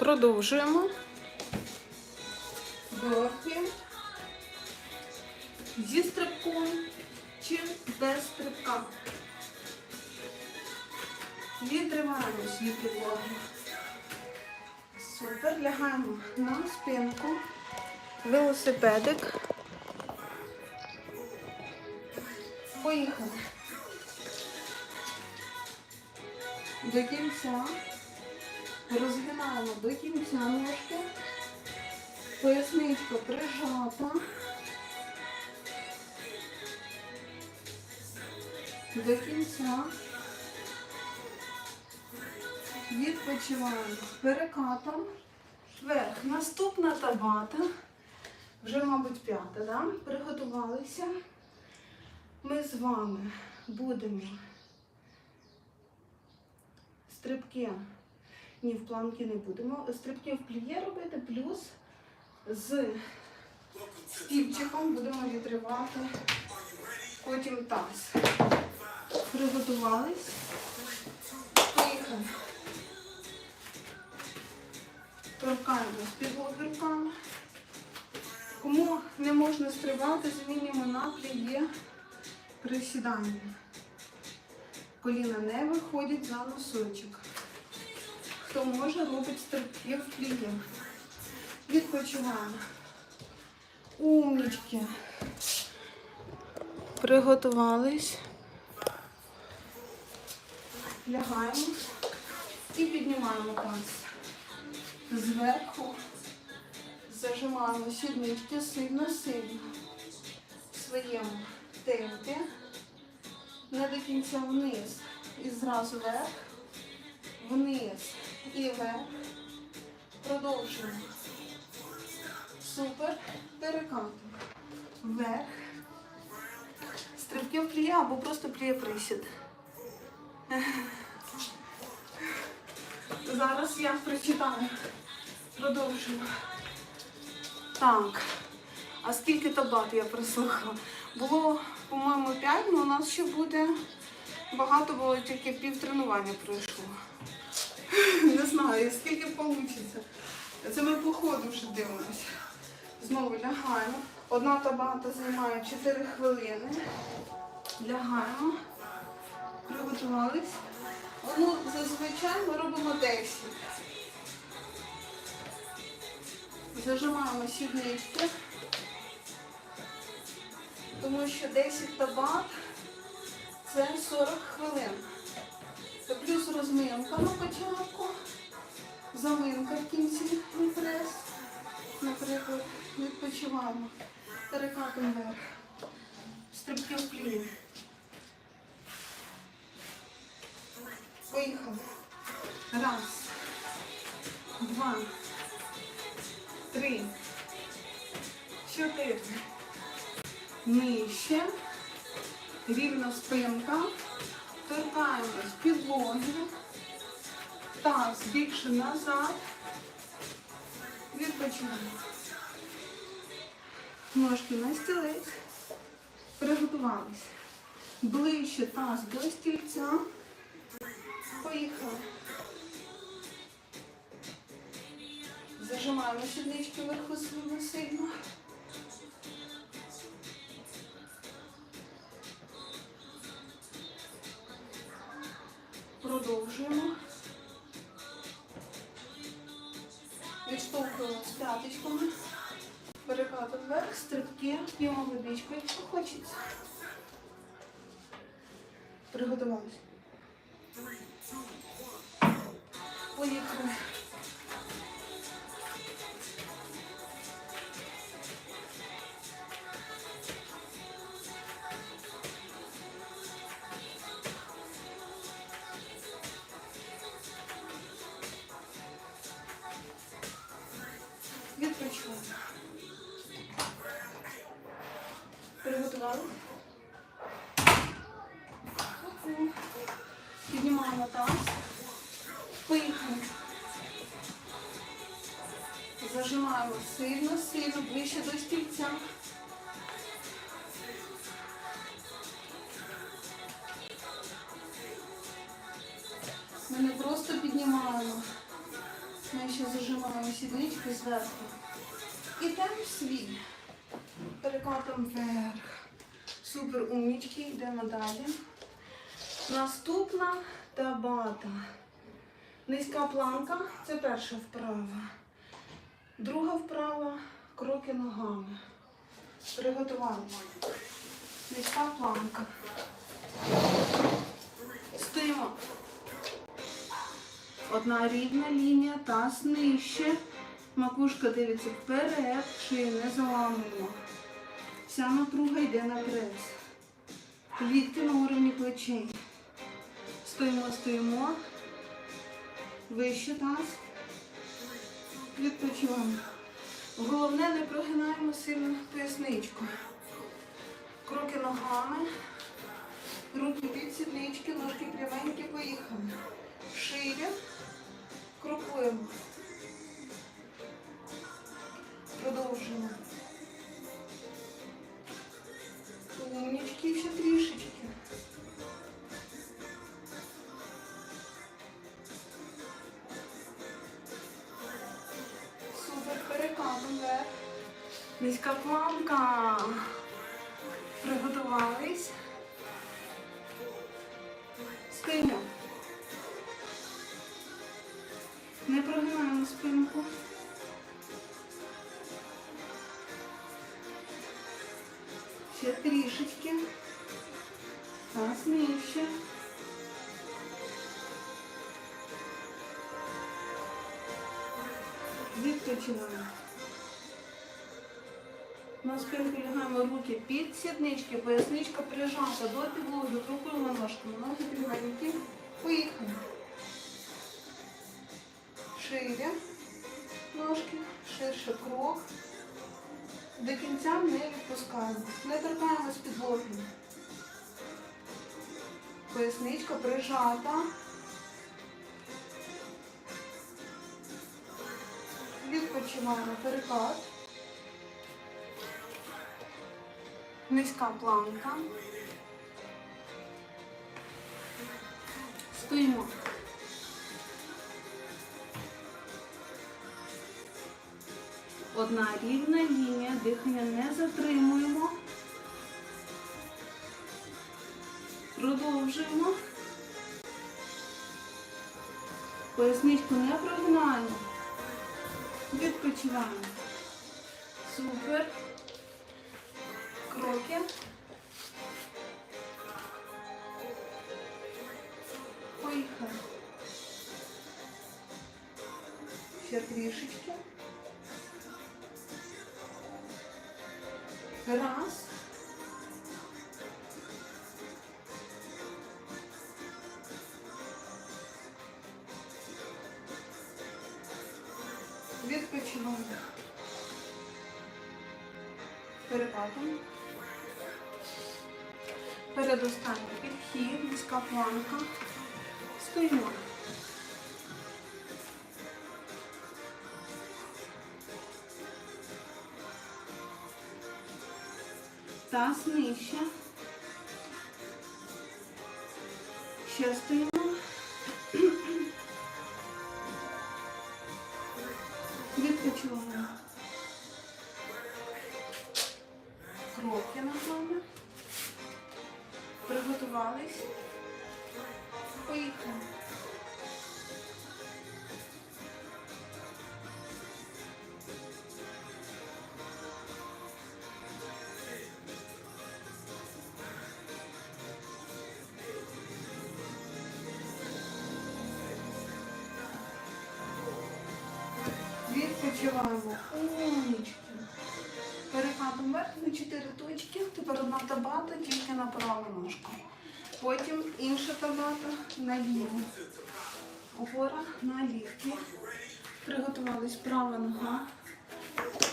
Продовжуємо. Вдохи. Зі стрибком чи без стрибка. Відриваємось від підлоги. Супер. Лягаємо на спинку. Велосипедик. Поїхали. До кінця. Розгинаємо до кінця ножки. Поясничка прижата. До кінця. Відпочиваємо перекатом. Вверх. Наступна табата. Вже, мабуть, п'ята, да? Приготувалися. Ми з вами будемо стрибки. Ні, в планки не будемо. Стрибки в пліє робити, плюс з стільчиком будемо відривати потім таз. Приготувались. Поїхали. Торкаємо з підлоги. Кому не можна стрибати, змінюємо на пліє присідання. Коліна не виходять за носочок. Хто може, робить стрибки в пліє. Відпочиваємо. Умнічки. Приготувались. Лягаємо і піднімаємо таз. Зверху зажимаємо сіднички сильно-сильно своєму темпі. Не до кінця вниз. І зразу вверх, вниз і вверх. Продовжуємо. Супер. Перекатуємо. Вверх. Стрибки в пліє або просто пліє присід. Зараз я прочитаю. Продовжуємо. Так. А скільки табат я прослухала? Було, по-моєму, 5, але у нас ще буде багато, бо тільки пів тренування пройшло. Не знаю, скільки вийде. Це ми по ходу вже дивимося. Знову лягаємо. Одна табата займає 4 хвилини. Лягаємо. Приготувались. Ну, зазвичай ми робимо 10. Зажимаємо сіднички, тому що 10 табат це 40 хвилин. Плюс розминка на початку, заминка в кінці і прес. Наприклад, відпочиваємо. Перекатом вверх. Стрибки в пліні. Поїхали. Раз, два, три, чотири. Нижче. Рівна спинка. Торкаємось підлоги. Таз більше назад. Відпочиваємо. Ножки на стілець. Приготувались. Ближче таз до стільця. Поїхали. Зажимаємо сіднички вверху сильно Продовжуємо. Відштовхуємо п'яточками. Перекатом вверх, стрибки, п'ємо водичку, якщо хочеться. Приготувалися. Поїхали. Піднімаємо таз. Поїхали. Зажимаємо сильно, сильно, ближче до стільця. Ми не просто піднімаємо. Ми ще зажимаємо сіднички зверху. Ідемо в свій. Перекатом вверх. Супер умнічки, йдемо далі. Наступна табата. Низька планка це перша вправа. Друга вправа кроки ногами. Приготувалися. Низька планка. Стоїмо. Одна рівна лінія, таз нижче. Макушка дивиться вперед, шию не заламуємо. Вся напруга йде на прес. Лікти на уровні плечей. Стоїмо, стоїмо. Вище таз. Відпочиваємо. Головне, не прогинаємо сильно поясничку. Кроки ногами. Руки під сіднички, ножки пряменькі, поїхали. Шире. Крокуємо. Продовжуємо. Умнічки ще трішечки. Низька планка. Приготувались. Стоїмо. Не прогинаємо спинку. Ще трішечки. Таз нижче. Відпочиваємо. На спинку лягаємо руки під сіднички, поясничка прижата до підлоги, крокуємо ножками, ноги пряменькі. Поїхали. Шире ножки, ширше крок. До кінця не відпускаємо. Не торкаємось підлоги. Поясничка прижата. Відпочиваємо перекат. Низька планка. Стоїмо. Одна рівна лінія, дихання не затримуємо. Продовжуємо. Поясничку не прогинаємо. Відпочиваємо. Супер. Кроки. Поїхали. Ще трішечки. Раз. Стоїмо. Таз нижче. Ще стоїмо. На. Потім інша табата на ліву. Опора на лівки. Приготувались права нога.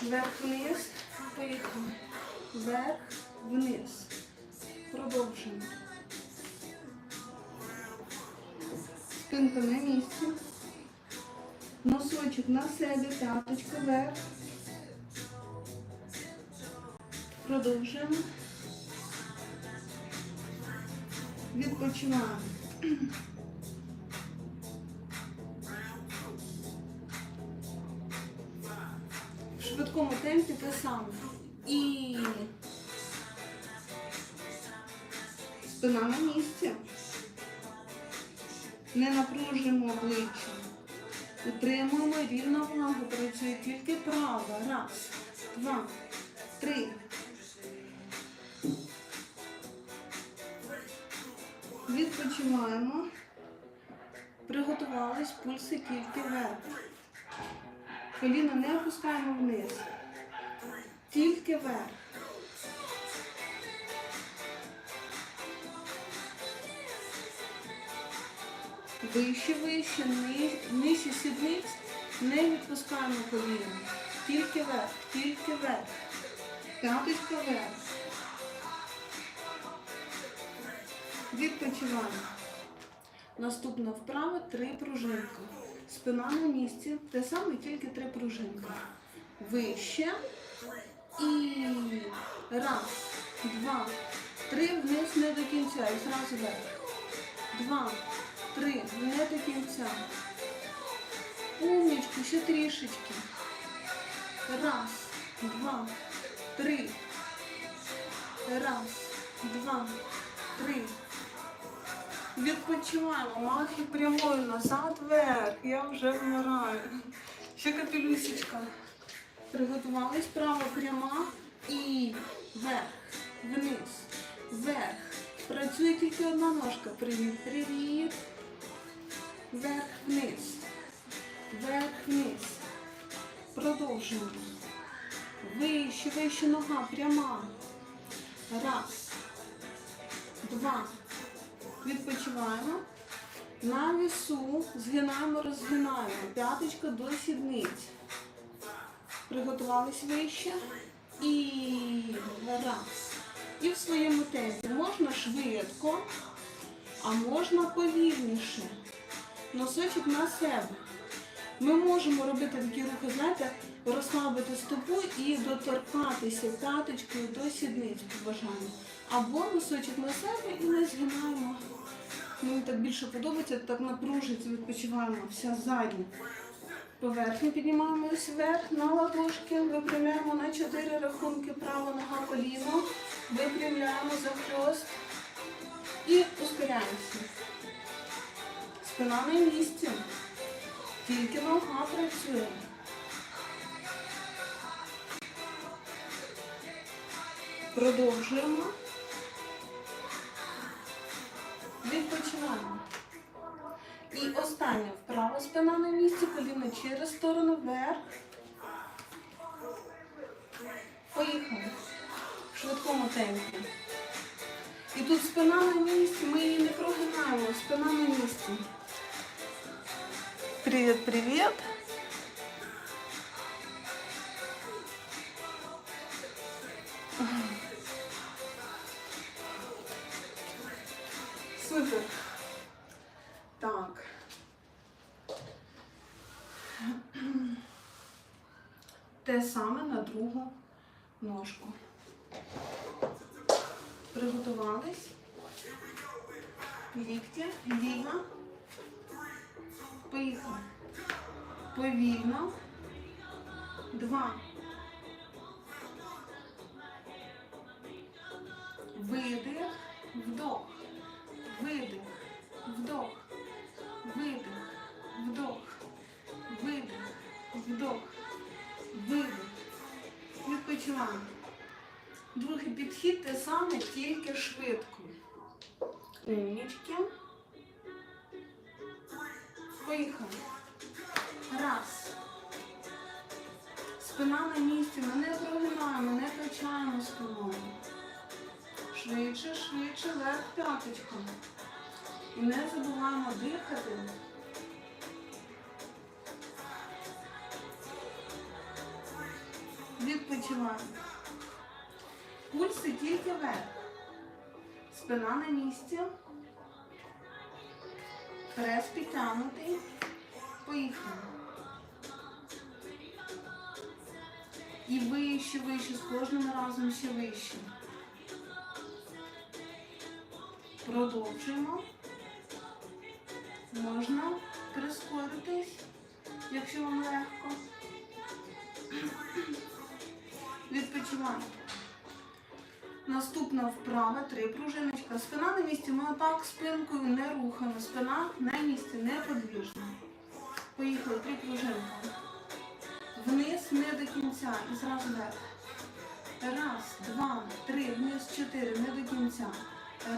Вверх-вниз. Поїхали. Вверх, вниз. Продовжуємо. Спинка на місці. Носочок на себе, п'яточка вверх. Продовжуємо. Відпочиваємо. швидкому темпі те саме. І спина на місці. Не напружуємо обличчя. Утримуємо рівновагу. Працює тільки права. Раз, два, Відпочиваємо. Приготувались пульси тільки вверх. Коліна не опускаємо вниз. Тільки вверх. Вище, вище, нижче сідниць. Не відпускаємо коліна. Тільки вверх, тільки вверх. П'яточка вверх. Відпочиваємо. Наступна вправа три пружинки. Спина на місці. Те саме, тільки три пружинки. Вище. І раз, два, три. Вниз не до кінця. І зразу вверх. Два, три. Не до кінця. Умнічку, ще трішечки. Раз, два, три. Раз, два, три. Відпочиваємо. Махи прямою назад, вверх. Я вже вмираю. Ще капелюсечка. Приготувались права пряма і вверх, вниз, вверх. Працює тільки одна ножка. Привіт, привіт. Вверх, вниз. Вверх, вниз. Продовжуємо. Вище, вище нога, пряма. Раз. Два. Відпочиваємо. На вісу згинаємо, розгинаємо. П'яточка до сідниць. Приготувались вище. І раз. І в своєму темпі. Можна швидко, а можна повільніше. Носочок на себе. Ми можемо робити такі рухи, знаєте, розслабити стопу і доторкатися п'яточкою до сідниць по. Або носочок на себе і не згинаємо. Мені так більше подобається, так напружиться, відпочиваємо. Вся задня. Поверхню піднімаємось вверх на ладошки, випрямляємо на 4 рахунки права нога коліно, випрямляємо за хвост і ускоряємося. Спина на місці. Тільки нога працює. Продовжуємо. Відпочиваємо. І остання вправа спина на місці, коліна через сторону вверх. Поїхали. В швидкому темпі. І тут спина на місці, ми її не прогинаємо, спина на місці. Привет, другу ножку. Приготувались. Лікті, вільно, Поїхали. Повільно. Два. Відпочиваємо. Другий підхід те саме, тільки швидко. Умнічки. Поїхали. Раз. Спина на місці. Ми не прогинаємо, не качаємо спиною. Швидше, швидше, вверх п'яточком. І не забуваємо дихати. Відпочиваємо. Пульси тільки вверх. Спина на місці. Прес підтягнутий. Поїхали. І вище, вище, з кожним разом ще вище. Продовжуємо. Можна прискоритись, якщо вам легко. Наступна вправа, три пружиночка. Спина на місці. Ми отак спинкою не рухаємо. Спина на місці, неподвіжна. Поїхали, три пружинки. Вниз, не до кінця. І зразу вверх. Раз, два, три, вниз, чотири, не до кінця.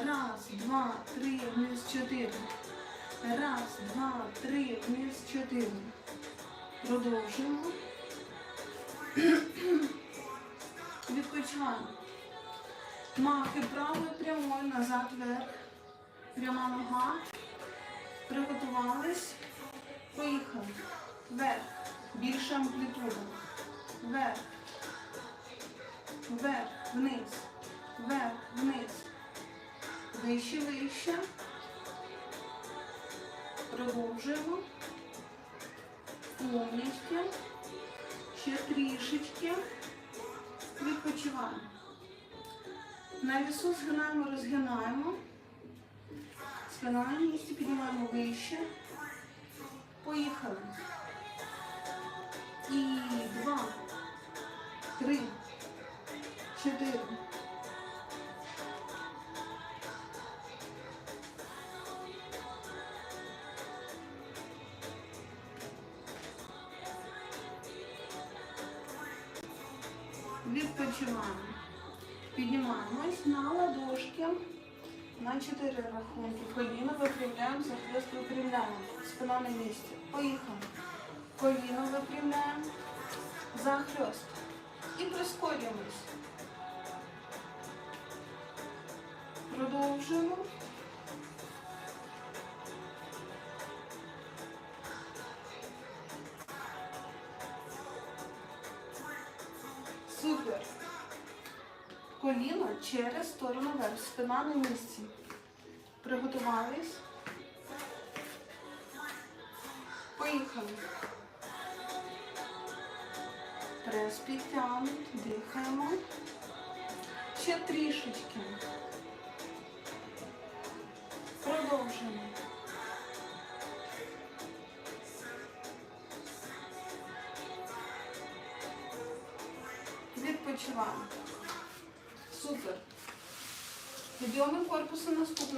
Раз, два, три, вниз, чотири. Раз, два, три, вниз, чотири. Продовжуємо. Відпочиваємо. Махи правою прямою, назад вверх. Пряма нога. Приготувались. Поїхали. Вверх. Більша амплітуда. Вверх. Вверх, вниз. Вверх, вниз. Вище, вище. Продовжуємо. Повністю. Ще трішечки. Відпочиваємо. На вісу згинаємо, розгинаємо. На місці, піднімаємо вище. Поїхали. І два, три, чотири. На 4 рахунки. Коліно випрямляємо, захрест випрямляємо. Спина на місці. Поїхали. Коліно випрямляємо, захрест. І прискорюємось. Продовжуємо. Супер. Коліно через сторону вверх. Спина на місці. Приготувались. Поїхали. Прес підтягнуть. Дихаємо. Ще трішечки.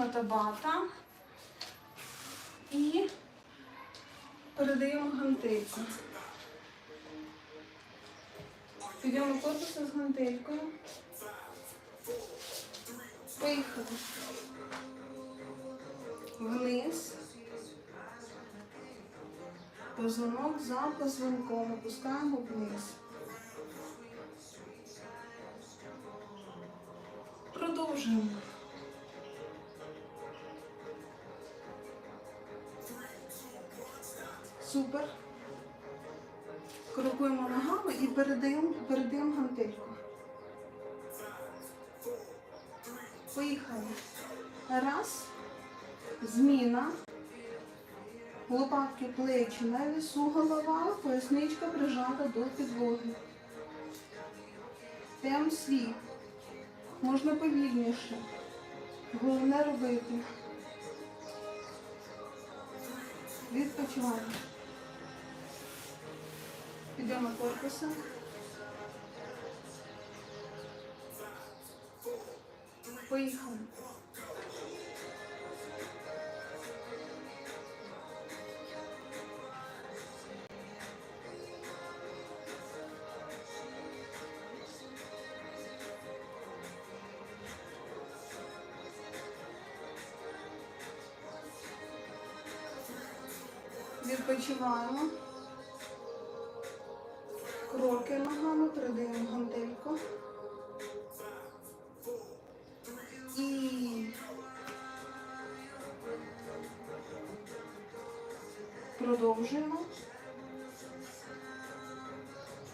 Корпусу наступна табата. І передаємо гантельку. Підйоми корпусу з гантелькою. Поїхали. Вниз. Позвонок за позвонком. Опускаємо вниз. Лопатки, плечі на вісу, голова, поясничка прижата до підлоги. Темп свій. Можна повільніше. Головне робити. Відпочиваємо. Підемо корпусом. Поїхали. Відпочиваємо. Кроки ногами, передаємо гантельку. І продовжуємо.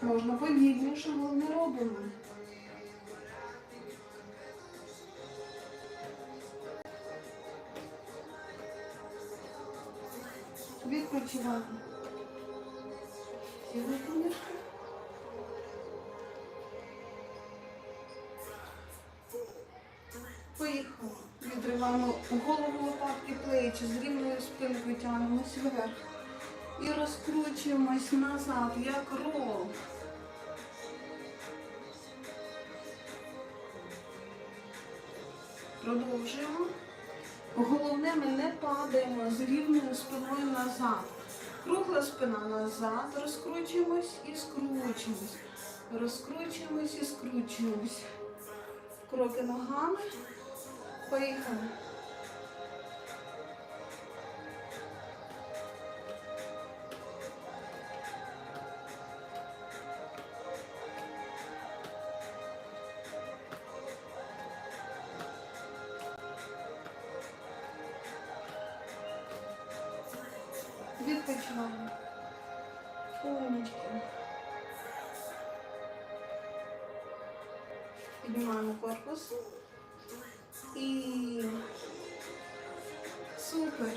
Можна повільніше, головне робимо. Книжки. Поїхали. Відриваємо голову лопатки плечі, з рівною спинкою тягнемось вверх. І розкручуємось назад, як рол. Продовжуємо. Головне, ми не падаємо з рівною спиною назад. Кругла спина назад, розкручуємось і скручуємось. Розкручуємось і скручуємось. Кроки ногами. Поїхали. Відпочиваємо. Умнички. Піднімаємо корпус. І супер.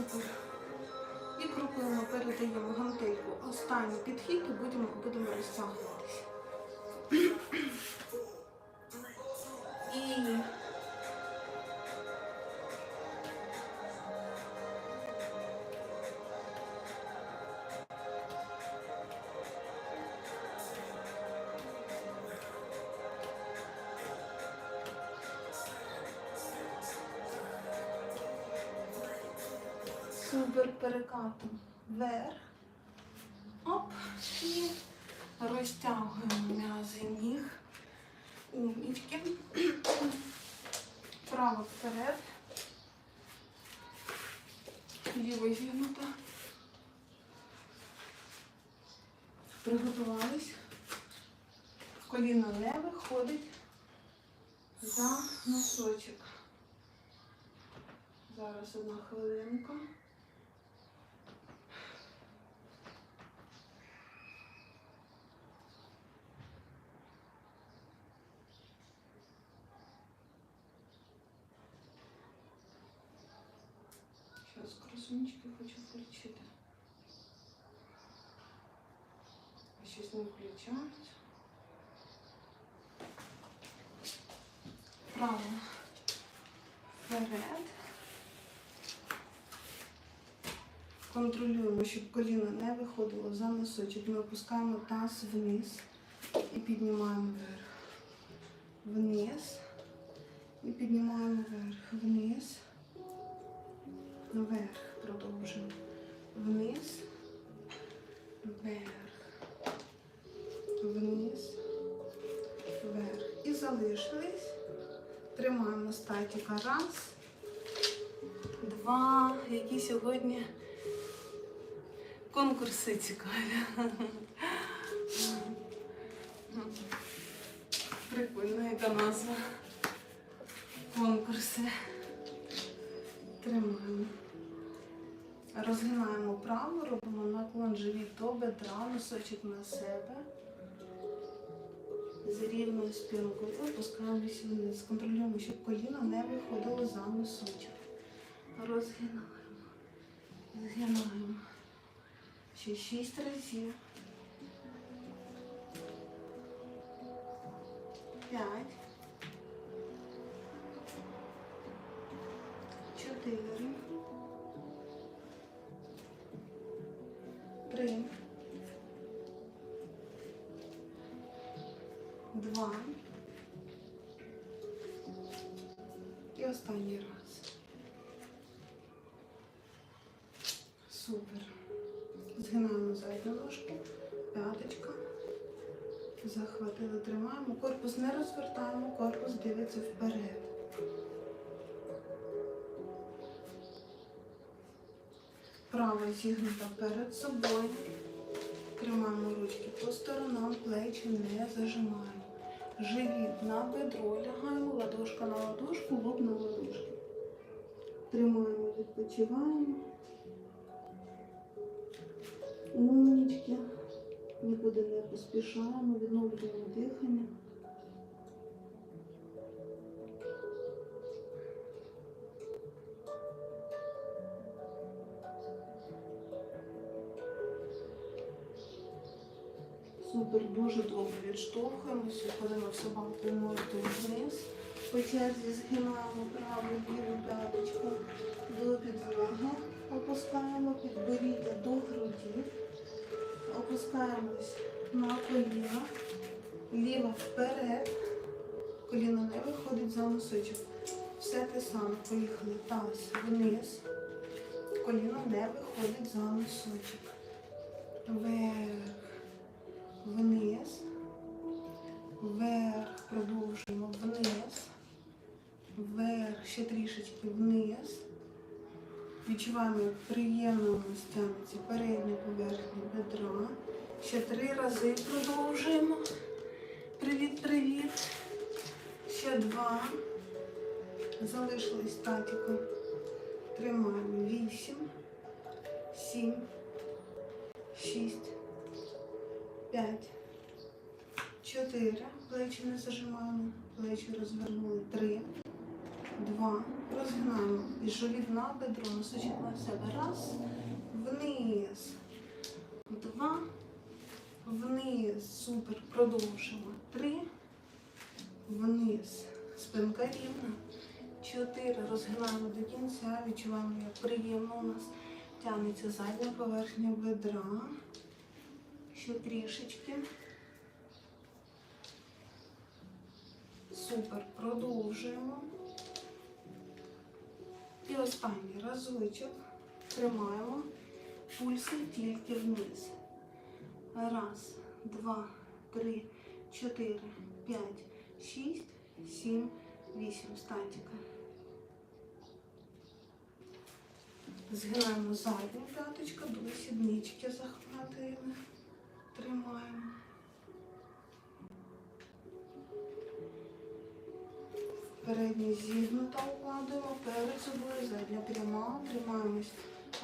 Супер. І крокуємо, передаємо гантельку. Останній підхід і будемо, будемо розтягуватися. Супер перекатом вверх. Оп. І розтягуємо м'язи ніг. Умнічки. Право вперед. Ліво зігнуто. Приготувались. Коліно не виходить за носочок. Зараз одна хвилинка. Щось не включається. Право. Вперед. Контролюємо, щоб коліно не виходило за носочок. Ми опускаємо таз вниз і піднімаємо вверх. Вниз. І піднімаємо вверх. Вниз. Вверх. Продовжуємо. Вниз. Вверх. Вниз. Вверх. І залишились. Тримаємо статіка. Раз. Два. Які сьогодні конкурси цікаві. Прикольна яка назва. Конкурси. Тримаємо. Розгинаємо право, робимо наклон живіт до бедра, носочок на себе. З рівною спинкою опускаємося вниз. Контролюємо, щоб коліно не виходило за носочок. Розгинаємо. Згинаємо. Ще шість разів. П'ять. Задню ножку, п'яточка. Захватили, тримаємо. Корпус не розвертаємо, корпус дивиться вперед. Право зігнута перед собою. Тримаємо ручки по сторонам, плечі не зажимаємо. Живіт на бедро, лягаємо, ладошка на ладошку, лоб на ладошку. Тримаємо, відпочиваємо. Умнічки. Нікуди не поспішаємо, відновлюємо дихання. Супер, дуже добре відштовхуємося, в собаку молотимо вниз. По черзі згинаємо праву ліву п'яточку до підлоги. Опускаємо підборіддя до груді. Опускаємось на коліна. Ліва вперед. Коліно не виходить за носочок. Все те саме. Поїхали. Таз вниз. Коліно не виходить за носочок. Вверх. Вниз. Вверх. Продовжуємо. Вниз. Вверх. Ще трішечки вниз. Відчуваємо, як приємно стягнеться передня поверхня бедра. Ще три рази продовжуємо. Привіт, привіт. Ще два. Залишились татіку. Тримаємо. Вісім, сім, шість, п'ять, чотири. Плечі не зажимаємо. Плечі розвернули. Три, два. Розгинаємо. Живіт на бедро. Носочок на себе. Раз. Вниз. Два. Вниз. Супер. Продовжимо. Три. Вниз. Спинка рівна. Чотири. Розгинаємо до кінця. Відчуваємо, як приємно у нас тягнеться задня поверхня бедра. Ще трішечки. Супер. Продовжуємо. І останній разочок. Тримаємо. Пульси тільки вниз. Раз, два, три, чотири, п'ять, шість, сім, вісім. Статіка. Згинаємо задню п'яточку, до сіднички захватуємо. Тримаємо. Передня зігнута укладуємо, перед собою задня пряма, тримаємось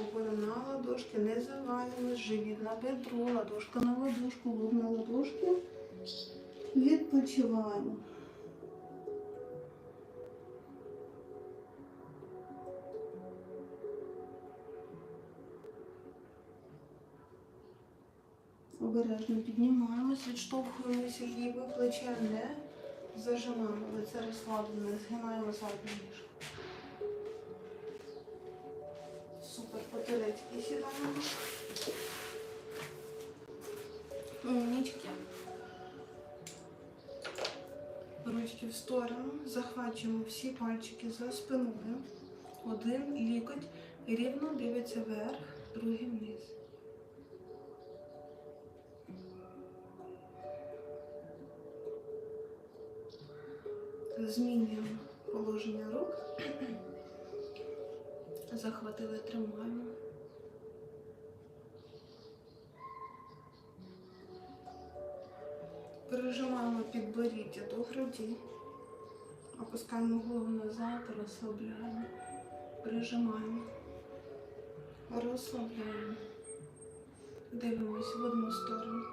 опора на ладошки, не завалюємось, живіт на бедро, ладошка на ладошку, лоб на ладошки. Відпочиваємо. Обережно піднімаємось, відштовхуємося ліве плече, не зажимаємо, лице розслаблене, згинаємо задню ніжку. Супер, потилецьки сідаємо. Умнічки. Ручки в сторону. Захвачуємо всі пальчики за спиною. Один лікоть рівно дивиться вверх, другий вниз. Змінюємо положення рук. Захватили, тримаємо. Пережимаємо підборіддя до груді. Опускаємо голову назад, розслабляємо. Прижимаємо. Розслабляємо. Дивимось в одну сторону.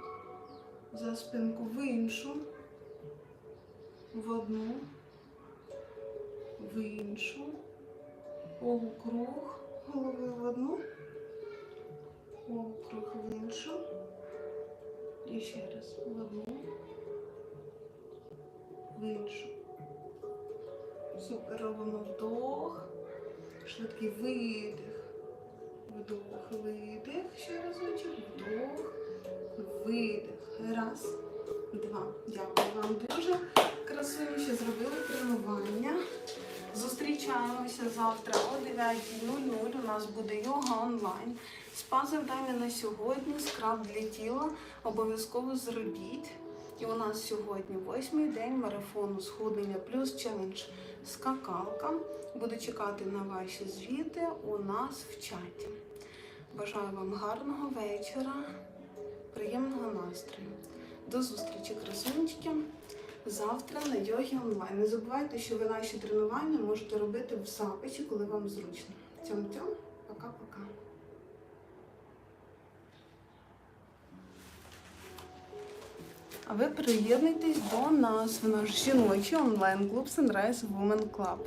За спинку в іншу. В одну. В іншу. Полукруг. Голови в одну. Полукруг в іншу. І ще раз. В одну. В іншу. Супер. Робимо вдох. Швидкий видих. Вдох, видих. Ще разочок. Вдох. Видих. Раз, два. Дякую вам дуже. Красуні, що зробили. Зустрічаємося завтра о 9.00. У нас буде йога онлайн. Спа завдання на сьогодні, скраб для тіла. Обов'язково зробіть. І у нас сьогодні восьмий день марафону схуднення плюс челендж скакалка. Буду чекати на ваші звіти у нас в чаті. Бажаю вам гарного вечора, приємного настрою. До зустрічі, красунчики. Завтра на йогі онлайн. Не забувайте, що ви наші тренування можете робити в записі, коли вам зручно. Цьом-цьом, пока-пока. А ви приєднуйтесь до нас в наш жіночий онлайн-клуб Sunrise Women Club.